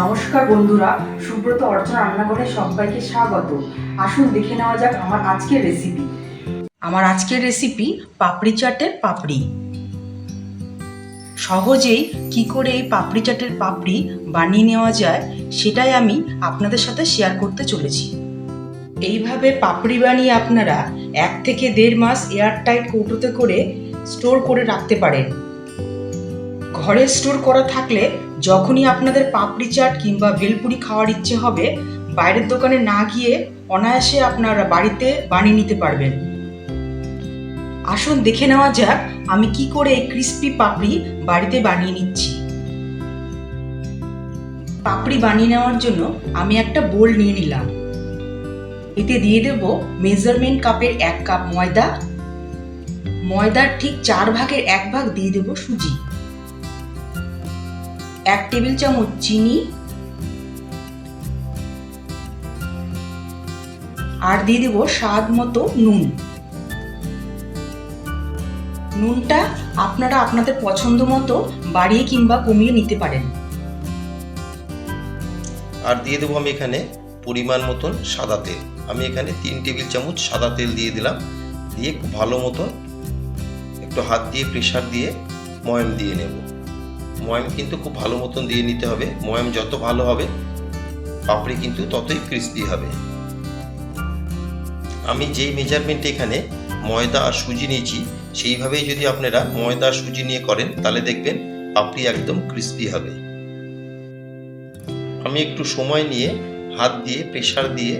নমস্কার বন্ধুরা, সুব্রত অর্চনা রান্নাঘরে সবাইকে স্বাগত। আসুন দেখে নেওয়া যাক আমার আজকের রেসিপি আমার আজকের রেসিপি পাপড়ি চাটের পাপড়ি। সহজেই কি করে এই পাপড়ি চাটের পাপড়ি বানিয়ে নেওয়া যায়, সেটাই আমি আপনাদের সাথে শেয়ার করতে চলেছি। এইভাবে পাপড়ি বানিয়ে আপনারা এক থেকে দেড় মাস এয়ারটাইট কৌটোতে করে স্টোর করে রাখতে পারেন। ঘরে স্টোর করা থাকলে যখনই আপনাদের পাপড়ি চাট কিংবা ভেলপুরি খাওয়ার ইচ্ছে হবে, বাইরের দোকানে না গিয়ে অনায়াসে আপনারা বাড়িতে বানিয়ে নিতে পারবেন। আসুন দেখে নেওয়া যাক আমি কি করে এই ক্রিস্পি পাপড়ি বাড়িতে বানিয়ে নিচ্ছি। পাপড়ি বানিয়ে নেওয়ার জন্য আমি একটা বোল নিয়ে নিলাম। এতে দিয়ে দেব মেজারমেন্ট কাপের এক কাপ ময়দা। ময়দার ঠিক চার ভাগের এক ভাগ দিয়ে দেব সুজি। এক টেবিল চামচ চিনি, আর দিয়ে দেবো স্বাদ মতো নুন। নুনটা আপনারা আপনাদের পছন্দ মতো বাড়িয়ে কিংবা কমিয়ে নিতে পারেন। আর দিয়ে দেবো আমি এখানে পরিমাণ মতন সাদা তেল। আমি এখানে তিন টেবিল চামচ সাদা তেল দিয়ে দিলাম। দিয়ে খুব ভালো মতন একটু হাত দিয়ে প্রেশার দিয়ে ময়াম দিয়ে নেব। ময়াম কিন্তু খুব ভালো মতন দিয়ে নিতে হবে। ময়াম যত ভালো হবে, পাপড়ি কিন্তু ততই ক্রিস্পি হবে। আমি যেই মেজারমেন্টে এখানে ময়দা আর সুজি নিয়েছি, সেইভাবেই যদি আপনারা ময়দা আর সুজি নিয়ে করেন, তাহলে দেখবেন পাপড়ি একদম ক্রিস্পি হবে। আমি একটু সময় নিয়ে হাত দিয়ে প্রেশার দিয়ে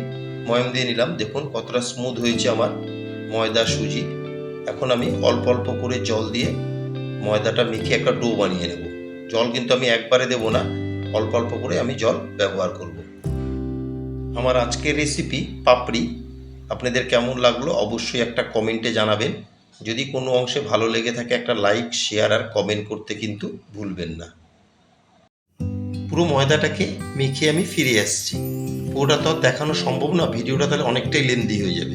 ময়াম দিয়ে নিলাম। দেখুন কতটা স্মুথ হয়েছে আমার ময়দা, সুজি। এখন আমি অল্প অল্প করে জল দিয়ে ময়দাটা মেখে একটা ডো বানিয়ে নেব। জল কিন্তু আমি একবারে দেব না, অল্প অল্প করে আমি জল ব্যবহার করব। আমার আজকের রেসিপি পাপড়ি, আপনাদের কেমন লাগল অবশ্যই একটা কমেন্টে জানাবেন। যদি কোনো অংশে ভালো লেগে থাকে একটা লাইক শেয়ার আর কমেন্ট করতে কিন্তু ভুলবেন না। পুরো ময়দাটাকে মেখে আমি ফিরে আসছি। পুরোটা তো দেখানো সম্ভব না, ভিডিওটা তাহলে অনেকটাই লেন্দি হয়ে যাবে।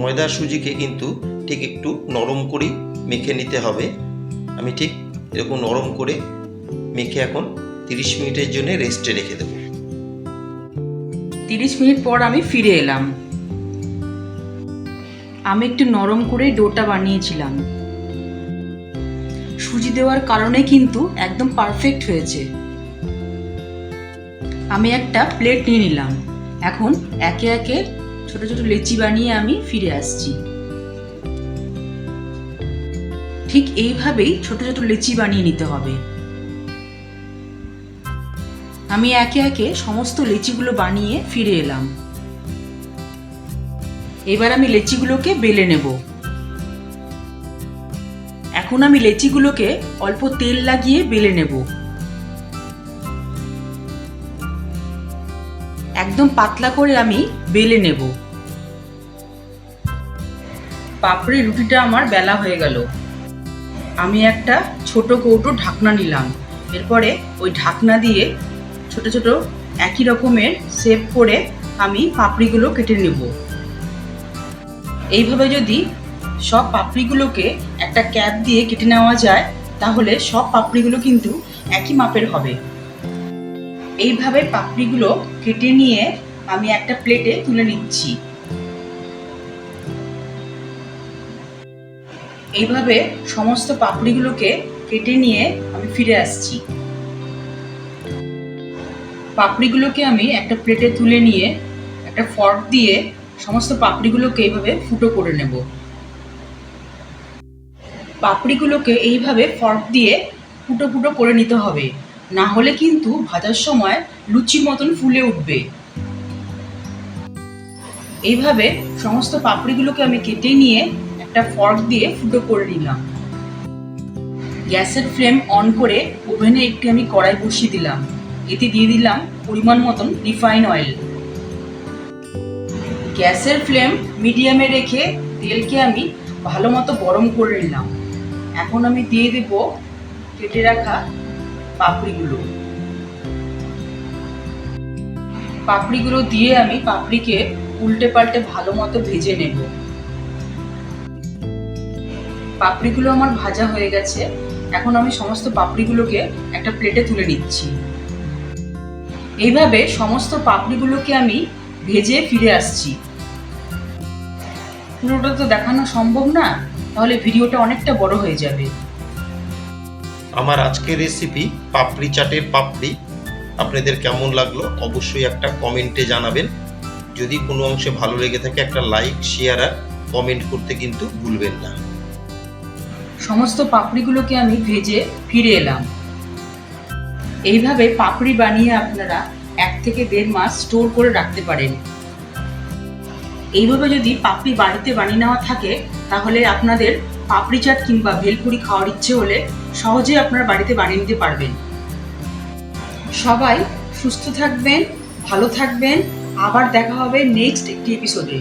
ময়দা সুজিকে কিন্তু ঠিক একটু নরম করেই মেখে নিতে হবে। আমি ঠিক এরকম নরম করে মেখে এখন তিরিশ মিনিটের জন্য রেস্টে রেখে দেবো। তিরিশ মিনিট পর আমি ফিরে এলাম। আমি একটু নরম করে ডোটা বানিয়েছিলাম। সুজি দেওয়ার কারণে কিন্তু একদম পারফেক্ট হয়েছে। আমি একটা প্লেট নিয়ে নিলাম। এখন একে একে ছোট ছোট লেচি বানিয়ে আমি ফিরে আসছি। ঠিক এইভাবেই ছোট ছোট লেচি বানিয়ে নিতে হবে। আমি একে একে সমস্ত লেচিগুলো বানিয়ে ফিরে এলাম। এবার আমি লেচিগুলোকে বেলে নেব। এখন আমি লেচিগুলোকে অল্প তেল লাগিয়ে বেলে নেব। একদম পাতলা করে আমি বেলে নেব। পাপড়ি রুটিটা আমার বেলা হয়ে গেল। আমি একটা ছোট কৌটো ঢাকনা নিলাম। এরপরে ওই ঢাকনা দিয়ে ছোট ছোট একই রকমের শেপ করে আমি পাপড়িগুলো কেটে নেব। এইভাবে যদি সব পাপড়িগুলোকে একটা ক্যাপ দিয়ে কেটে নেওয়া যায়, তাহলে সব পাপড়িগুলো কিন্তু একই মাপের হবে। এইভাবে পাপড়িগুলো কেটে নিয়ে আমি একটা প্লেটে তুলে নিচ্ছি। এইভাবে সমস্ত পাপড়িগুলোকে কেটে নিয়ে আমি ফিরে আসছি। পাপড়িগুলোকে আমি একটা প্লেটে তুলে নিয়ে একটা ফর্ক দিয়ে সমস্ত পাপড়িগুলোকে এইভাবে ফুটো করে নেব। পাপড়িগুলোকে এইভাবে ফর্ক দিয়ে ফুটো ফুটো করে নিতে হবে। না হলে কিন্তু ভাজার সময় লুচির মতন ফুলে উঠবে। এইভাবে সমস্ত পাপড়িগুলোকে আমি কেটে নিয়ে একটা ফর্ক দিয়ে ফুটো করে নিলাম। গ্যাসের ফ্লেম অন করে ওভেনে একটি আমি কড়াই বসিয়ে দিলাম। এতে দিয়ে দিলাম পরিমাণ মতন রিফাইন অয়েল গ্যাসের ফ্লেম মিডিয়ামে রেখে তেলকে আমি ভালো মতো গরম করে নিলাম। এখন আমি দিয়ে দেব কেটে রাখা পাপড়িগুলো। পাপড়িগুলো দিয়ে আমি পাপড়িকে উল্টে পাল্টে ভালো মতো ভেজে নেব। পাপড়িগুলো আমার ভাজা হয়ে গেছে। এখন আমি সমস্ত পাপড়িগুলোকে একটা প্লেটে তুলে নিচ্ছি। এইভাবে সমস্ত পাপড়িগুলোকে আমি ভেজে ফিরে আসছি। পুরোটা তো দেখানো সম্ভব না, তাহলে ভিডিওটা অনেকটা বড় হয়ে যাবে। আমার আজকের রেসিপি পাপড়ি চাটের পাপড়ি। আপনাদের কেমন লাগল অবশ্যই একটা কমেন্টে জানাবেন। যদি কোনো অংশে ভালো লেগে থাকে একটা লাইক শেয়ার আর কমেন্ট করতে কিন্তু ভুলবেন না। সমস্ত পাপড়িগুলোকে আমি ভেজে ফিরে এলাম। এইভাবে পাপড়ি বানিয়ে আপনারা এক থেকে দেড় মাস স্টোর করে রাখতে পারেন। এইভাবে যদি পাপড়ি বাড়িতে বানিয়ে নেওয়া থাকে, তাহলে আপনাদের পাপড়ি চাট কিংবা ভেলপুরি খাওয়ার ইচ্ছে হলে সহজে আপনারা বাড়িতে বানিয়ে নিতে পারবেন। সবাই সুস্থ থাকবেন, ভালো থাকবেন। আবার দেখা হবে নেক্সট একটি এপিসোডে